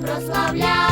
прославляй.